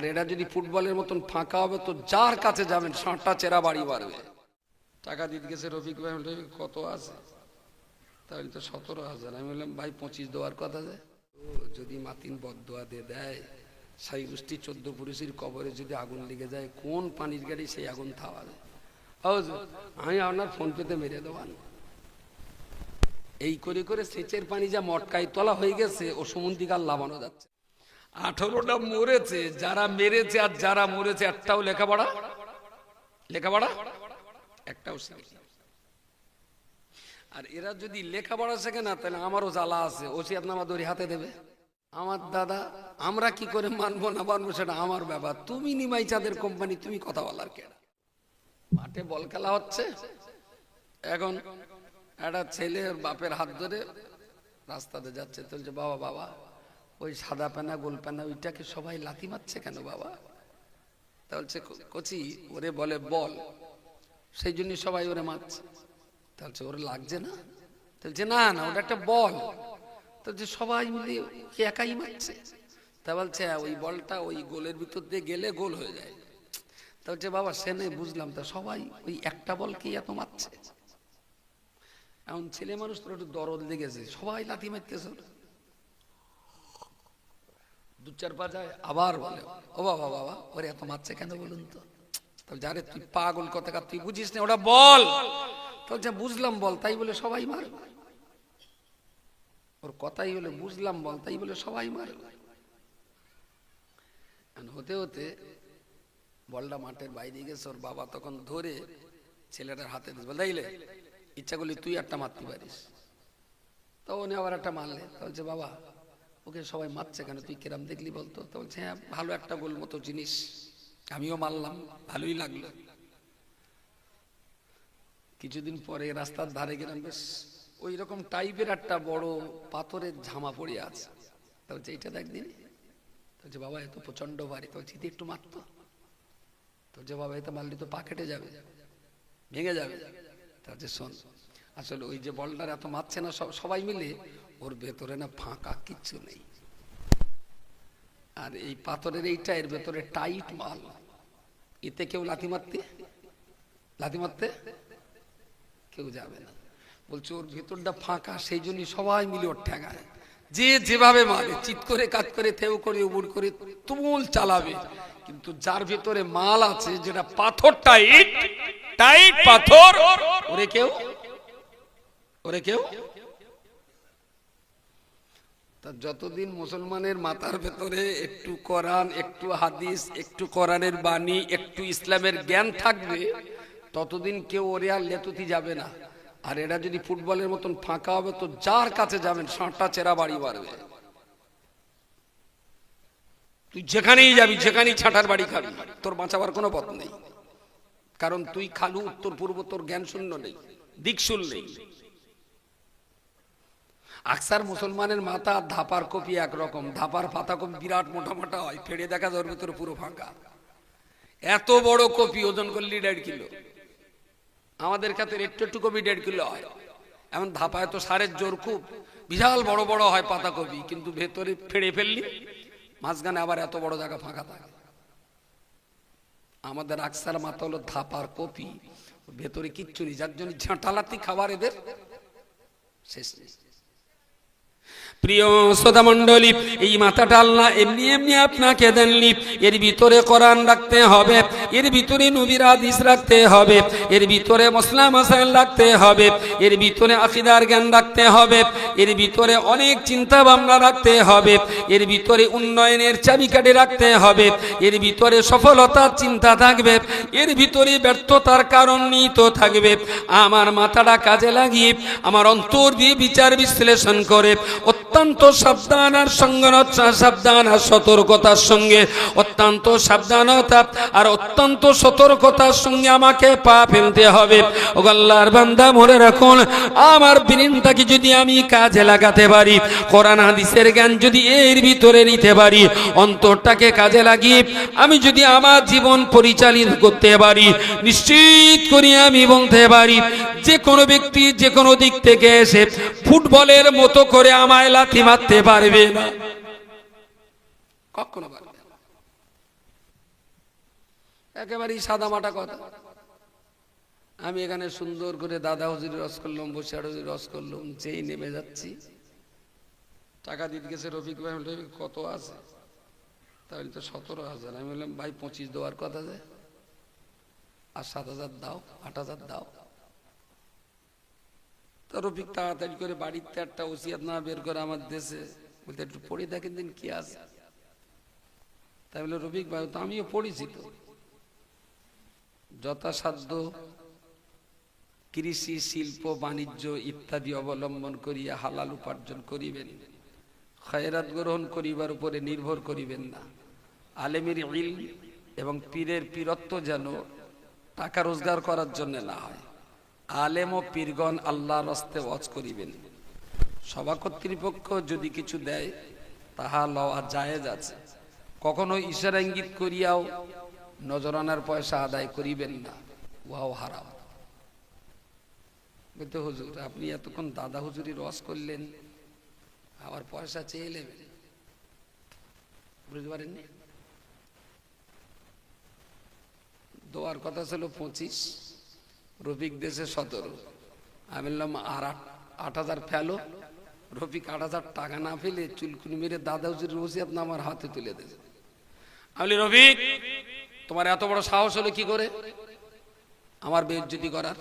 আর এরা যদি ফুটবলের মতন ফাঁকা হবে তো যার কাছে যাবেন ষাঁটটা চেরা বাড়ি বাড়বে। টাকা দিতে গেছে রফিক ভাই বলল, কত আছে? তাহলে তো সতেরো হাজার। আমি বললাম ভাই পঁচিশ দেওয়ার কথা যে? ও যদি মাতিন বদুয়া দিয়ে দেয় সাই গোষ্ঠী চোদ্দ পুরুষের কবরে যদি আগুন লেগে যায় কোন পানির গাড়ি সেই আগুন থামাবে? ও যে, আমি আপনার ফোন পেতে মেরে দেওয়ান এই করে করে সেচের পানি যা মটকায় তলা হয়ে গেছে ও সমন্তিকার লাভানো যাচ্ছে। আঠারোটা মরেছে, যারা মেরেছে আর যারা মরেছে, একটাও লেখাপড়া? লেখাপড়া? একটাও আর এরা যদি লেখাপড়া শেখে না, তাহলে আমারও জ্বালা আছে। ওসিয়াত নামা দড়ি হাতে দেবে। আমার দাদা, আমরা কি করে মানবো না মানবো সেটা আমার ব্যাপার। তুমি নিমাই চাঁদের কোম্পানি তুমি কথা বলার কেন মাঠে বল খেলা হচ্ছে। এখন একটা ছেলে বাপের হাত ধরে রাস্তাতে যাচ্ছে। তো বলছে, বাবা বাবা ওই সাদা প্যানা গোল প্যানা ওইটাকে সবাই লাথি মারছে কেন বাবা? তা বলছে কচি ওরে বলে বল। সেই জন্য সবাই ওরে মারছে। তা বলছে ওরে লাগছে না? বলছে না না ওটা একটা বল। তো যে সবাই মিলে কে একাই মারছে। তা বলছে "হ্যাঁ, ওই বলটা ওই গোলের ভিতর দিয়ে গেলে গোল হয়ে যায়। তা বলছে বাবা সে নেই বুঝলাম। তা সবাই ওই একটা বলকেই এত মারছে। এখন ছেলে মানুষ তোর একটু দরদ লেগেছে। সবাই লাথি মারতেছে। দু চার পা যায়, আবার বলে, ও বাবা বাবা ওরে এত মারছে কেন বলুন তো? যারে তুই পাগল কথা তুই বুঝিস না, ওটা বল। যা, বুঝলাম বল, তাই বলে সবাই মার। ওর কথাই হলে, বুঝলাম বল, তাই বলে সবাই মার। হতে হতে বলটা মাঠের বাইরে গেছে, ওর বাবা তখন ধরে ছেলেটার হাতে দিস বল তাইলে ইচ্ছা করলে তুই একটা মারতে পারিস। তো উনি আবার একটা মারলে বলছে, বাবা ওকে সবাই মারছে কেন? তুই কিরাম দেখলি বলতো? তো বলছে হ্যাঁ ভালো একটা গোল মতো জিনিস। আমিও মারলাম, ভালোই লাগল। কিছুদিন পরে রাস্তার ধারে গেলাম, বেশ ওই রকম টাইপের একটা বড় পাথরের ঝামা পড়ে আছে। তো বলছে, এইটা দেখ দিন বলছে, বাবা এত প্রচণ্ড ভারী। তো বলছে একটু মারতো তো। যে বাবা এতে মারলি তো পা কেটে যাবে। ভেঙে যাবে। তা যে শোন, আসলে ওই যে বলটার এত মারছে না সব- সবাই মিলে ওর ভেতরে না ফাঁকা কিচ্ছু নেই। আর এই পাথরের এইটা, এর ভেতরে টাইট মাল। এতে কেউ লাথি মারতে? লাথি মারতে? কেউ যাবে না। বলছে, ওর ভেতরটা ফাঁকা সেই জন্য সবাই মিলে ওর ঠেঙায়। যে যেভাবে মারে চিৎ করে কাজ করে, থেউ করে, উবুর করে, তুমুল চালাবে। কিন্তু যার ভেতরে মাল আছে, যেটা পাথর টাইট টাইট পাথর, ওরে কেউ? ওরে কেউ? তা যতদিন মুসলমানের মাথার ভেতরে একটু কোরআন, একটু হাদিস, একটু কোরআনের বাণী, একটু ইসলামের জ্ঞান থাকবে, ততদিন কেউ ওরে আর লেতুতি যাবে না। আর এরা যদি ফুটবলের মতন ফাঁকা হবে, তো যার কাছে যাবেন, সাঁটা চেরা বাড়ি বাড়বে। তুই যেখানেই যাবি, যেখানেই ছাঁটার বাড়ি খাবি, তোর বাঁচাবার কোনো পথ নেই। কারণ তুই খালু উত্তর পূর্ব তোর জ্ঞান শূন্য নেই, দিকশুল নেই। আকসার মুসলমানের মাথা ধাপার কপি একরকম, ধাপার পাতা কপি বিরাট মোটা মোটা হয়, ফেড়ে দেখা যায় ওর ভিতরে পুরো ফাঁকা। এত বড় কপি, ওজন করলি দেড় কিলো। আমাদের কাছে একটু একটু কপি দেড় কিলো হয়। এমন ধাপায় তো সারের জোর খুব। বিশাল বড় বড় হয় পাতা কপি কিন্তু ভেতরে ফেড়ে ফেললি, মাঝখানে আবার এত বড় জায়গা ফাঁকা থাকে। আমাদের আকসার মাথা হলো ধাপার কপি, ভেতরে কিচ্ছু নেই, যার জন্য ঝাঁটালাতি খাবার এদের শেষ নেই। প্রিয় শ্রোতা মণ্ডলী এই মাথাটা আল্লাহ এমনি এমনি আপনাকে দেননি। এর ভিতরে কোরআন রাখতে হবে, এর ভিতরে নবীর হাদিস রাখতে হবে, এর ভিতরে মসলা মাসাইল রাখতে হবে, এর ভিতরে আকিদার জ্ঞান রাখতে হবে, এর ভিতরে অনেক চিন্তা ভাবনা রাখতে হবে, এর ভিতরে উন্নয়নের চাবিকাঠি রাখতে হবে, এর ভিতরে সফলতার চিন্তা থাকবে, এর ভিতরে ব্যর্থতার কারণ নিহিত থাকবে। আমার মাথাটা কাজে লাগিয়ে, আমার অন্তর দিয়ে বিচার বিশ্লেষণ করে অত্যন্ত সাবধান আর সঙ্গনতা সাবধান আর সতর্কতার সঙ্গে অত্যন্ত সাবধানতা আর অত্যন্ত সতর্কতার সঙ্গে আমাকে পা ফেলতে হবে। ও আল্লাহর বান্দা, মনে রাখুন, আমার ব্রেনটাকে যদি আমি কাজে লাগাতে পারি, কোরআন, হাদিসের জ্ঞান যদি এর ভিতরে নিতে পারি, অন্তরটাকে কাজে লাগিয়ে আমি যদি আমার জীবন পরিচালিত করতে পারি, নিশ্চিত করে আমি বলতে পারি, যে কোনো ব্যক্তি যে কোনো দিক থেকে এসে ফুটবলের মতো করে আমায় লাথি মারতে পারবে না। কখনো পারবে একেবারেই সাদা মাটা কথা। আমি এখানে সুন্দর করে দাদা হুজুরি রস করলাম বসে হুজুরি রস করলাম যেই নেমে যাচ্ছি। টাকা দিতে গেছে রফিক ভাই বলল, "রফিক, কত আছে? তাহলে তো সতেরো হাজার। আমি বললাম ভাই পঁচিশ দেওয়ার কথা যে। আর সাত হাজার দাও আট হাজার দাও। তো রফিক তাড়াতাড়ি করে বাড়িতে একটা ওসিয়াত না বের করে আমার দেশে বলতে একটু পড়ে দেখেন দিন কি আছে? তাই বলে রফিক ভাই তো আমিও পড়েছি তো। যথাসাধ্য কৃষি, শিল্প, বাণিজ্য ইত্যাদি অবলম্বন করিয়া হালাল উপার্জন করিবেন। খয়রাত গ্রহণ করিবার উপরে নির্ভর করিবেন না। আলেমের ইল এবং পীরের পীরত্ব যেন টাকা রোজগার করার জন্য না হয়। আলেম ও পীরগণ আল্লাহর হস্তে ওয়াজ করিবেন। সভা কর্তৃপক্ষ যদি কিছু দেয়, তাহা লওয়া জায়েজ আছে। কখনো ঈশ্বর ইঙ্গিত করিয়াও নজরানার পয়সা আদায় করিবেন না। উহাও হারাম। বলতে হুজুর, আপনি এতক্ষণ দাদা হুজুরি রস করলেন, আবার পয়সা চেয়ে নেবেন। বুঝতে পারেননি? দোয়ার কথা ছিল পঁচিশ, রফিক দেশে সতেরো। আমি বললাম আর আট হাজার ফেলো। রফিক আট হাজার টাকা না ফেলে চুলকুনি মেরে দাদা হুজুর রসিয়াত আমার হাতে তুলে দেবে। আমি রফিক তোমার এত বড় সাহস হলো কি করে? আমার বেজ্জতি করার।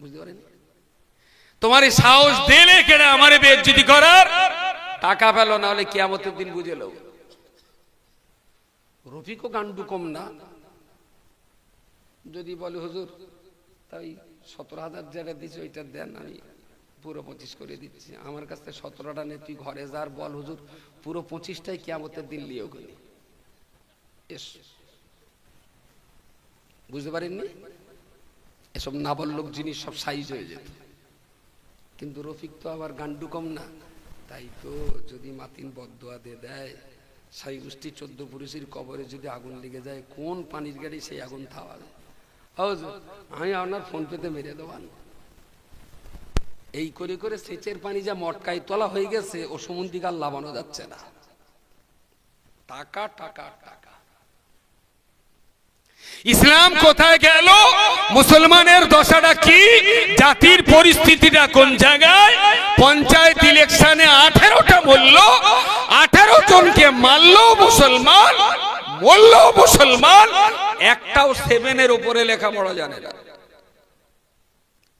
বুঝতে পারেন? তোমার এই সাহস দিলে কেনা আমার বেজ্জতি করার? টাকা পেল না হলে কিয়ামতের দিন বুঝে লো রফিকও গান্ডু কম না। যদি বলে, হুজুর, তাই সতেরো হাজার যেটা দিচ্ছি ওইটা দেন, আমি পুরো পঁচিশ করে দিচ্ছি। আমার কাছ সতেরোটা নে তুই ঘরে যার বল, হুজুর, পুরো পঁচিশটাই কিয়ামতের দিন লিও করি এস বুঝতে পারেননি? এসব নাবল্লক জিনিস সব সাইজ হয়ে যেত। কিন্তু রফিক তো আবার গান্ডু কম না। তাই তো যদি মাতিন বদুয়া দিয়ে দেয়, সাই গোষ্ঠী চোদ্দ পুরুষের কবরে যদি আগুন লেগে যায়, কোন পানির গাড়ি সেই আগুন থাওয়াবে আমি আপনার ফোন পেতে মেরে দেওয়ান এই করে করে সেচের পানি যা মটকায় তোলা হয়ে গেছে, ও সমুদ্রিকার লাভানো যাচ্ছে না। টাকা টাকা টাকা। ইসলাম কোথায় গেল? মুসলমানের দশাটা কি? জাতির পরিস্থিতিটা কোন জায়গায়? পঞ্চায়েত ইলেকশনে আঠেরোটা মূল্য, আঠেরো জনকে মারলো মুসলমান, মরলো মুসলমান, একটাও সেভেনের উপরে লেখাপড়া জানে না।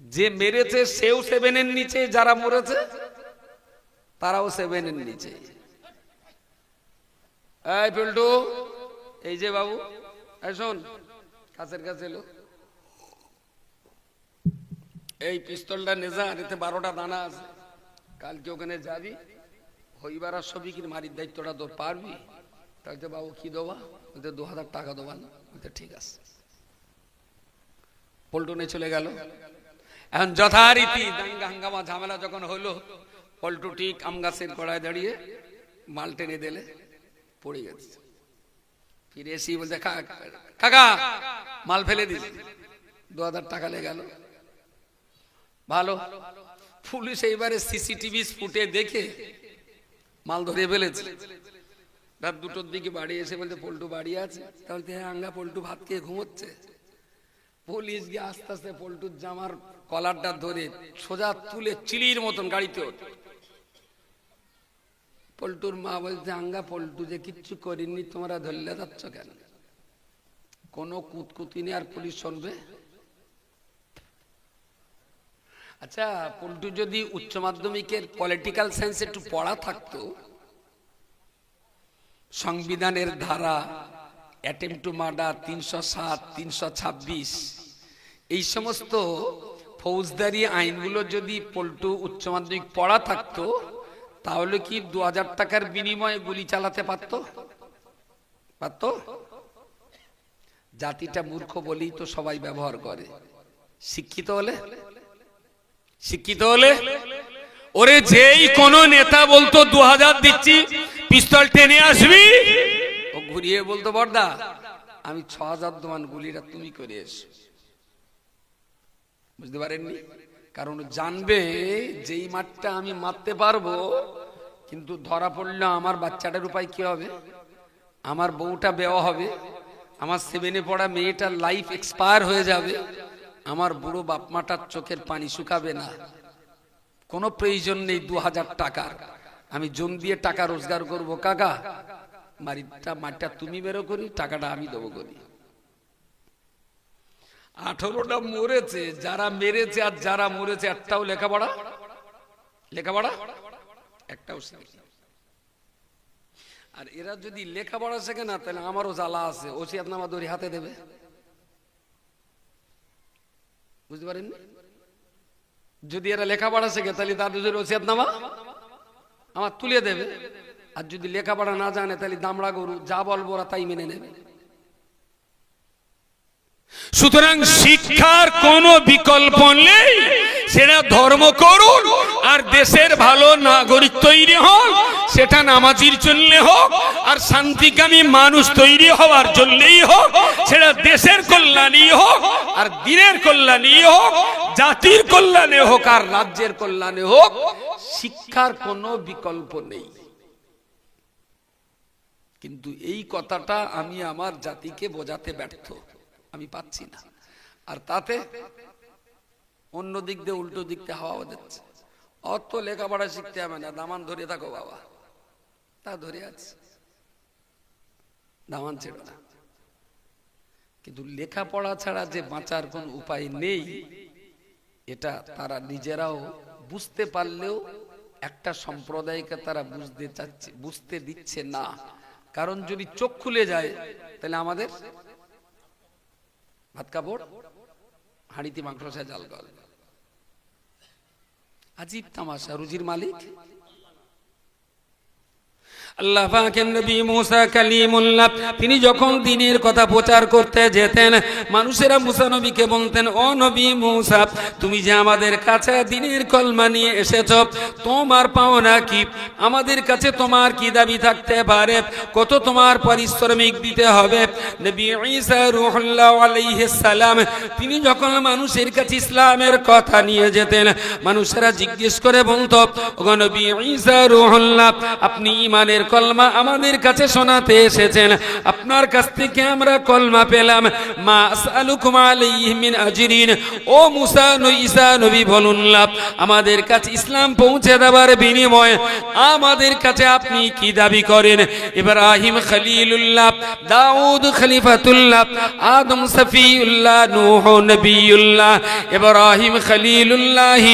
যে মেরেছে, সেও সেভেনের নিচে, যারা মরেছে, তারাও সেভেনের নিচে। এই যে বাবু শোন, কাছের কাছে এলো। এই পিস্তলটা নেজা, এতে বারোটা দানা আছে। কালকে ওখানে যাবি, হইবার আর সবিকির মারির দায়িত্বটা তোর পারবি? তাই তো বাবু কি দেবা? বলতে দু হাজার টাকা দেবা না? ঠিক আছে। পল্টনে চলে গেল। এখন যথারীতি দাঙ্গা হাঙ্গামা ঝামেলা যখন হলো পল্টু ঠিক আম গাছের গোড়ায় দাঁড়িয়ে মাল টেনে দিলে, পড়ে গেছে। ফিরে এসে বলছে "কা- কাকা, মাল ফেলে দিস দু হাজার টাকা লেগে গেল। ভালো। পুলিশ এইবারে সিসিটিভি ফুটে দেখে মাল ধরে ফেলেছে। রাত দুটোর দিকে বাড়ি এসে বলতে পল্টু বাড়ি আছে। তাহলে হ্যাঁ আঙ্গা পল্টু ভাত খেয়ে ঘুমোচ্ছে। পুলিশ গিয়ে আস্তে আস্তে পল্টুর জামার কলারটা ধরে সোজা তুলে চিলির মতন গাড়িতে ওঠ। পল্টুর মা বলছে, আঙ্গা পল্টু যে কিচ্ছু করিনি, তোমরা ধরলে যাচ্ছ কেন? কোনো কুতকুতিনি আর পুলিশ শুনবে আচ্ছা পল্টু যদি উচ্চ মাধ্যমিকের পলিটিক্যাল সায়েন্স একটু পড়া থাকতো, সংবিধানের ধারা অ্যাটেম্প টু মার্ডার তিনশো সাত, তিনশো ছাব্বিশ, এই সমস্ত ফৌজদারি আইনগুলো যদি পল্টু উচ্চ মাধ্যমিক পড়া থাকতো তাহলে কি দু হাজার টাকার বিনিময়ে গুলি চালাতে পারত? পারত? জাতিটা মূর্খ বলেই তো সবাই ব্যবহার করে। শিক্ষিত হলে? শিক্ষিত হলে? ওরে যেই কোন নেতা বলতো, দু হাজার দিচ্ছি, পিস্তল টেনে আসবি? ও ঘুরিয়ে বলতো, বর্দা, আমি ছ হাজার দোমান গুলিটা তুমি করে এসো। বুঝতে পারেননি? কারণ জানবে, যেই মাঠটা আমি মারতে পারব কিন্তু ধরা পড়লে আমার বাচ্চাটার উপায় কি হবে? আমার বউটা বেওয়া হবে, আমার সেভেনে পড়া মেয়েটার লাইফ এক্সপায়ার হয়ে যাবে, আমার বুড়ো বাপ মাটার চোখের পানি শুকাবে না। কোনো প্রয়োজন নেই দু হাজার টাকার। আমি জম দিয়ে টাকা রোজগার করব, কাকা। মারিটা মাঠটা তুমি বেরো করি, টাকাটা আমি দেবো করি। আঠারোটা মরেছে, যারা মেরেছে আর যারা মরেছে, একটাও লেখাপড়া? লেখাপড়া? একটাও আর এরা যদি লেখাপড়া শেখে না, তাহলে আমারও জ্বালা আছে। ওসিয়াত নামা দড়ি হাতে দেবে। বুঝতে পারেন যদি এরা লেখাপড়া শেখে, তাহলে তাদের ওসিয়াত নামা আমার তুলে দেবে। আর যদি লেখাপড়া না জানে, তাহলে দামড়া গরু, যা বলব ওরা তাই মেনে নেবে। সুতরাং শিক্ষার কোনো বিকল্প নেই। সেটা ধর্ম করুন, আর দেশের ভালো নাগরিক তৈরি হোক সেটা নামাজির জন্য হোক, আর শান্তিকামী মানুষ তৈরি হওয়ার জন্যই হোক, সেটা দেশের কল্যাণই হোক, আর দিনের কল্যাণই হোক, জাতির কল্যাণে হোক, আর রাজ্যের কল্যাণে হোক, শিক্ষার কোনো বিকল্প নেই। কিন্তু এই কথাটা আমি আমার জাতিকে বোঝাতে ব্যর্থ। আমি পাচ্ছি না। আর তাতে অন্য দিক দিয়ে উল্টো দিক দিয়ে হাওয়া দিচ্ছে অত লেখাপড়া শিখতে হবে না। দামান ধরে থাকো বাবা। তা ধরে আছে। দামান ছেড়ো না। কিন্তু লেখাপড়া ছাড়া যে বাঁচার কোন উপায় নেই, এটা তারা নিজেরাও বুঝতে পারলেও একটা সম্প্রদায়কে তারা বুঝতে চাচ্ছে, বুঝতে দিচ্ছে না। কারণ যদি চোখ খুলে যায়, তাহলে আমাদের ভাত কাপড় হাঁড়িতে মাংস জাল গল আজিব তামাশা রুজির মালিক। আল্লাহ পাকের নবী মুসা কালিমুল্লাহ, তিনি যখন দিনের কথা প্রচার করতে যেতেন, মানুষেরা মুসা নবীকে বলতেন, ও নবী মুসা, তুমি যে আমাদের কাছে দিনের কলমা নিয়ে এসেছ, তোমার পাওনা কি? আমাদের কাছে তোমার কি দাবি থাকতে পারে? কত তোমার পারিশ্রমিক দিতে হবে? নবী সালাম, তিনি যখন মানুষের কাছে ইসলামের কথা নিয়ে যেতেন, মানুষেরা জিজ্ঞেস করে বলতো, ওগো নবী ঈসা রুহুল্লাহ, আপনি ইমানের কলমা আমাদের কাছে শোনাতে এসেছেন। আপনার কাছ থেকে আমরা কলমা পেলাম, মা আসআলুকুম আলাইহি মিন আজরিন। ও মুসা ঈসা, নবী বলুন লাভ, আমাদের কাছে ইসলাম পৌঁছে দেওয়ার বিনিময়ে আমাদের কাছে আপনি কি দাবি করেন? ইব্রাহিম খলিলুল্লাহ, দাউদ খলিফাতুল্লাহ, আদম সফিউল্লাহ, নূহ নবিউল্লাহ, ইব্রাহিম খলিলুল্লাহ,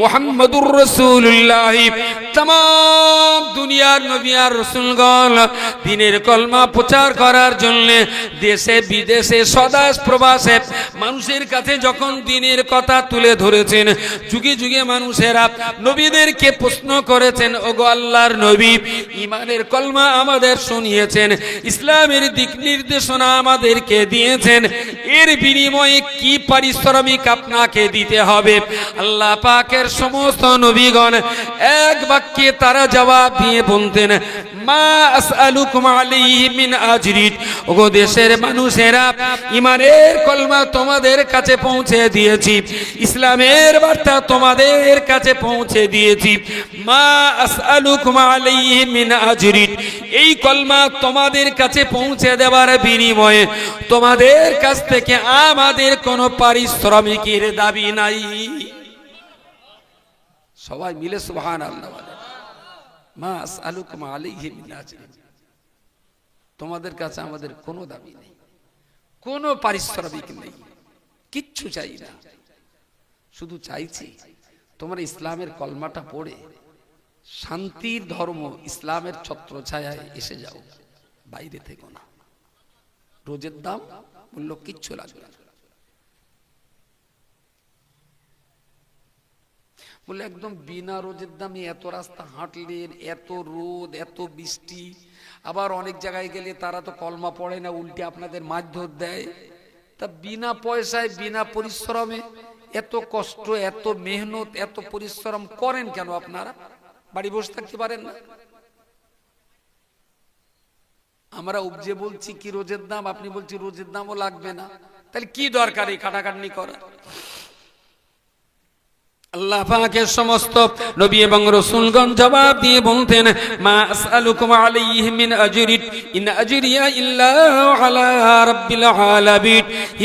মুহাম্মদুর রাসূলুল্লাহ, তাম, দুনিয়ার নবী আর রসুলগণ, দিনের কলমা প্রচার করার জন্য দেশে বিদেশে সদাস প্রবাসে মানুষের কাছে যখন দিনের কথা তুলে ধরেছেন, যুগে যুগে মানুষেরা নবীদেরকে প্রশ্ন করেছেন, ওগো আল্লাহর নবী ইমানের কলমা আমাদের শুনিয়েছেন, ইসলামের দিক নির্দেশনা আমাদেরকে দিয়েছেন, এর বিনিময়ে কি পারিশ্রমিক আপনাকে দিতে হবে? আল্লাহ পাকের সমস্ত নবীগণ এক বাক্যে তারা জবাব দিয়ে বলতেন মা আসআলুকুম আলাইহি ওগো দেশের মানুষেরা ইমানের কলমা তোমাদের কাছে পৌঁছে দিয়েছি। ইসলামের বার্তা তোমাদের কাছে পৌঁছে দিয়েছি। এই কলমা তোমাদের কাছে পৌঁছে দেওয়ার বিনিময়ে তোমাদের কাছ থেকে আমাদের কোনো পারিশ্রমিকের দাবি নাই। সবাই মিলে সুবহান মিন তোমাদের কাছে আমাদের কোনো দাবি নেই, কোনো পারিশ্রমিক নেই, কিচ্ছু চাই না। শুধু চাইছি তোমরা ইসলামের কলমাটা পড়ে, শান্তির ধর্ম, ইসলামের ছত্র ছায়ায় এসে যাও, বাইরে থেকে না। রোজের দাম, মূল্য কিচ্ছু লাগবে না। বলে একদম বিনা রোদের দামে এত রাস্তা হাঁটলেন, এত রোদ, এত বৃষ্টি। আবার অনেক জায়গায় গেলে তারা তো কলমা পড়ে না, উল্টে আপনাদের মারধর দেয়। তা বিনা পয়সায়, বিনা পরিশ্রমে এত কষ্ট, এত মেহনত, এত পরিশ্রম করেন কেন আপনারা? বাড়ি বসে থাকতে পারেন না। আমরা উপজে বলছি কি রোজের দাম? আপনি বলছি রোজের দামও লাগবে না। তাহলে কি দরকার এই কাটাকাটনি করা সমস্ত নবী এবং রসুলগণ জবাব দিয়ে বলতেন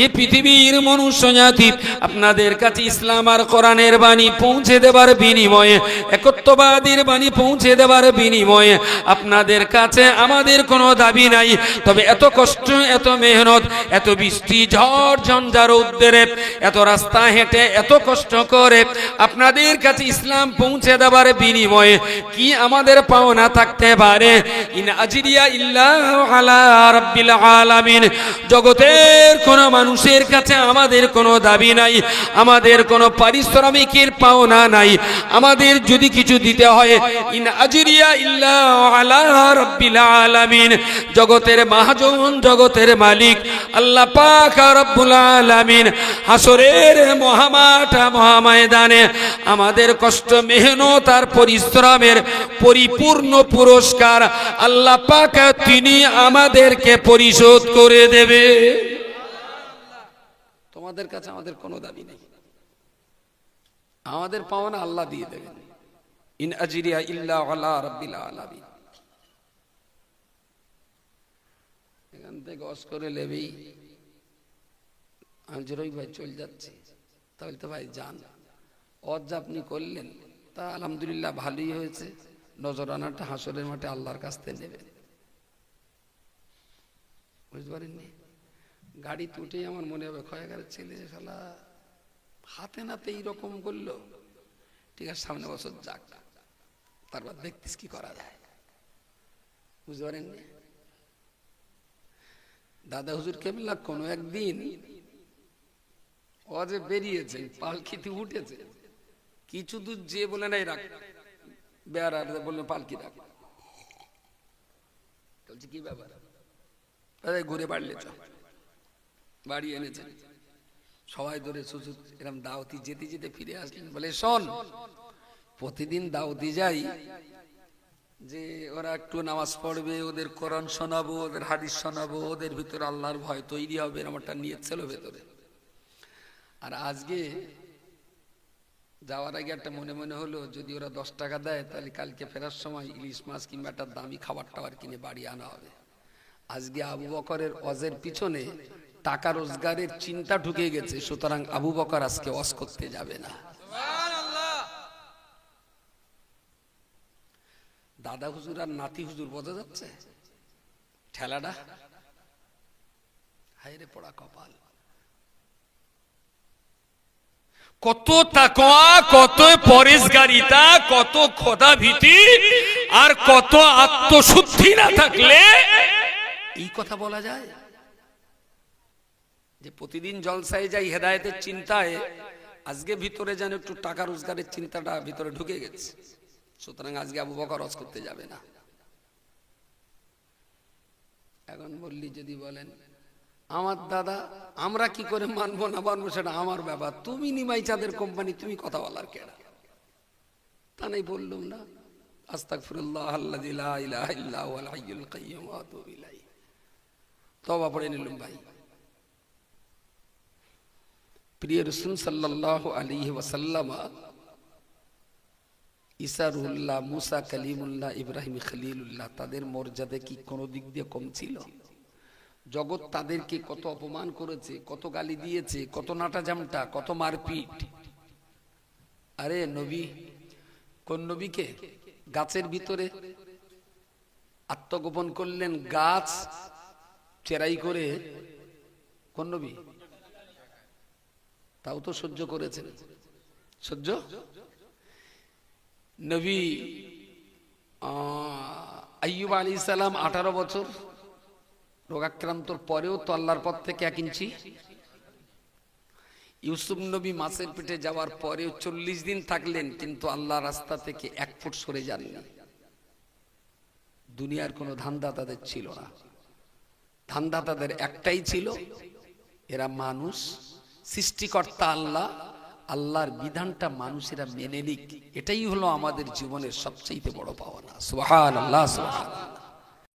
পৃথিবীর মনুষ্য আপনাদের কাছে ইসলাম আর কোরআনের বাণী পৌঁছে দেবার বিনিময়ে, একত্ববাদীর বাণী পৌঁছে দেবার বিনিময়ে আপনাদের কাছে আমাদের কোনো দাবি নাই। তবে এত কষ্ট, এত মেহনত, এত বৃষ্টি, ঝড় ঝঞ্ঝা রৌদ্রে এত রাস্তা হেঁটে এত কষ্ট করে আপনাদের কাছে ইসলাম পৌঁছে দেবার বিনিময়ে কি আমাদের পাওনা থাকতে পারে? ইন আলামিন। জগতের কোন মানুষের কাছে আমাদের কোনো দাবি নাই, আমাদের কোনো পারিশ্রমিকের পাওনা নাই। আমাদের যদি কিছু দিতে হয়, ইন আজিরিয়া ইল্লাহ আলা আলামিন। জগতের মহাজন, জগতের মালিক, আল্লাহ পাক রব্বুল আলামিন। হাসরের মহামাঠা মহাময়দানে আমাদের কষ্ট, মেহনত আর পরিশ্রমের পরিপূর্ণ পুরস্কার আল্লাহ পাক তিনি আমাদেরকে পরিশোধ করে দেবে। তোমাদের কাছে আমাদের কোনো দাবি নেই। আমাদের পাওনা আল্লাহ দিয়ে দেবেন। ইন আজরিয়া ইল্লা আলা রাব্বিল আলামিন। এখান থেকে করে লেবেই আমি ভাই চলে যাচ্ছি, তাহলে তো ভাই যান। অজ আপনি করলেন, তা আলহামদুলিল্লাহ ভালোই হয়েছে। নজরানাটা হাসরের মাঠে আল্লাহর কাছ থেকে নেবেন বুঝতে পারেননি গাড়ি তুটেই আমার মনে হবে খয়াগারের ছেলে শালা। হাতে নাতে এইরকম করল। ঠিক আছে, সামনে বছর যাক। তারপর দেখতিস কি করা যায়। বুঝতে পারেননি দাদা হুজুর কেবলা কোনো একদিন যে বেরিয়েছে পালকিতে উঠেছে। কিছু দূর যে বলে নাই রাখ। বেড়ার বলল, পালকি রাখ। বলছি, কি ব্যাপার? ঘুরে বাড়লে চ বাড়ি এনেছে। সবাই ধরে সুসুর এরকম দাওতি যেতে যেতে ফিরে আসলেন। বলে, শোন, প্রতিদিন দাওতি যাই, যে ওরা একটু নামাজ পড়বে, ওদের কোরআন শোনাবো, ওদের হাদিস শোনাবো, ওদের ভিতরে আল্লাহর ভয় তৈরি হবে আমারটা নিয়ে ছিল ভেতরে। আর আজকে যাওয়ার আগে একটা মনে মনে হলো যদি ওরা দশ টাকা দেয় তাহলে কালকে ফেরার সময় ইলিশ মাছ কিংবা একটা দামি খাবার টাবার কিনে বাড়ি আনা হবে। আজকে আবু বকরের অজের পিছনে টাকা রোজগারের চিন্তা ঢুকে গেছে সুতরাং আবু বকর আজকে অস করতে যাবে না। দাদা হুজুর আর নাতি হুজুর বোঝা যাচ্ছে? ঠেলাটা হাইরে পড়া কপাল। কত তাকওয়া, কত পরেশগারিতা, কত খোদা ভীতি আর কত আত্মশুদ্ধি না থাকলে এই কথা বলা যায়? যে প্রতিদিন জলসায় যাই, হেদায়েতের চিন্তায়, আজকে ভিতরে যেন একটু টাকা রোজগারের চিন্তাটা ভিতরে ঢুকে গেছে। সুতরাং আজকে আবু বকর রস করতে যাবে না। এখন বললি যদি বলেন আমার দাদা, আমরা কি করে মানবো না মানবো সেটা আমার ব্যাপার। তুমি নিমাই চাঁদের কোম্পানি, তুমি কথা বলার কেনা তা নাই বললুম না। পড়ে নিলাম ভাই। প্রিয় ওয়াসাল্লাম, ঈসা মুসা কালিমুল্লাহ, ইব্রাহিম খলিলুল্লাহ, তাদের মর্যাদা কি কোনো দিক দিয়ে কম ছিল? জগৎ তাদেরকে কত অপমান করেছে, কত গালি দিয়েছে, কত নাটা জামটা কত মারপিট। আরে নবী, কোন নবীকে গাছের ভিতরে আত্মগোপন করলেন, গাছ চেরাই করে? কোন নবী? তাও তো সহ্য করেছেন। সহ্য? নবী আইয়ুব আলী সালাম আঠারো বছর রোগাক্রান্তর পরেও তো আল্লাহর পথ থেকে এক ইঞ্চি। ইউসুফ নবী মাছের পেটে যাওয়ার পরেও চল্লিশ দিন থাকলেন, কিন্তু আল্লাহ রাস্তা থেকে এক ফুট সরে যাননি। দুনিয়ার কোনো ধান্দা তাদের ছিল না। ধান্দা তাদের একটাই ছিল, এরা মানুষ, সৃষ্টিকর্তা আল্লাহ, আল্লাহর বিধানটা মানুষেরা মেনে নিক। এটাই হলো আমাদের জীবনের সবচেয়ে বড় পাওনা। সুহান আল্লাহ সুবহান